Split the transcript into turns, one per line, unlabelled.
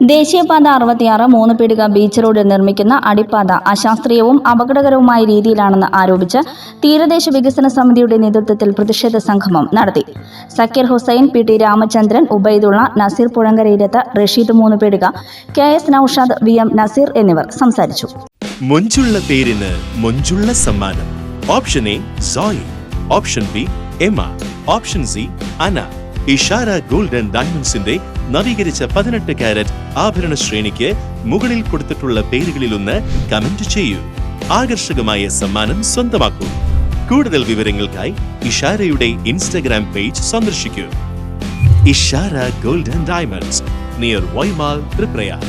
ദേശീയപാത അറുപത്തിയാറ് മൂന്ന് പീടിക ബീച്ച് റോഡിൽ നിർമ്മിക്കുന്ന അടിപ്പാത അശാസ്ത്രീയവും അപകടകരവുമായ രീതിയിലാണെന്ന് ആരോപിച്ച് തീരദേശ വികസന സമിതിയുടെ നേതൃത്വത്തിൽ പ്രതിഷേധ സംഗമം നടത്തി. Zakir Hussain P T Ramachandran Ubaidullah Naseer പുഴങ്കരയിലെത്ത് Rasheed Moonnu Peedika K S Naushad V M Naseer എന്നിവർ സംസാരിച്ചു.
മൊഞ്ചുള്ള പേരിന് മൊഞ്ചുള്ള സമ്മാനം. Option A Soyi option B എമ. Option C അന. ഇഷാര ഗോൾഡ് ആൻഡ് ഡയമണ്ട്സിന്റെ നവീകരിച്ച പതിനെട്ട് കാരറ്റ് ആഭരണ ശ്രേണിക്ക് മുകളിൽ കൊടുത്തിട്ടുള്ള പേരുകളിലൊന്ന് കമന്റ് ചെയ്യൂ. ആകർഷകമായ സമ്മാനം സ്വന്തമാക്കൂ. കൂടുതൽ വിവരങ്ങൾക്കായി ഇഷാരയുടെ ഇൻസ്റ്റഗ്രാം പേജ് സന്ദർശിക്കൂ. Ishara gold and diamonds near Y Mall Triprayar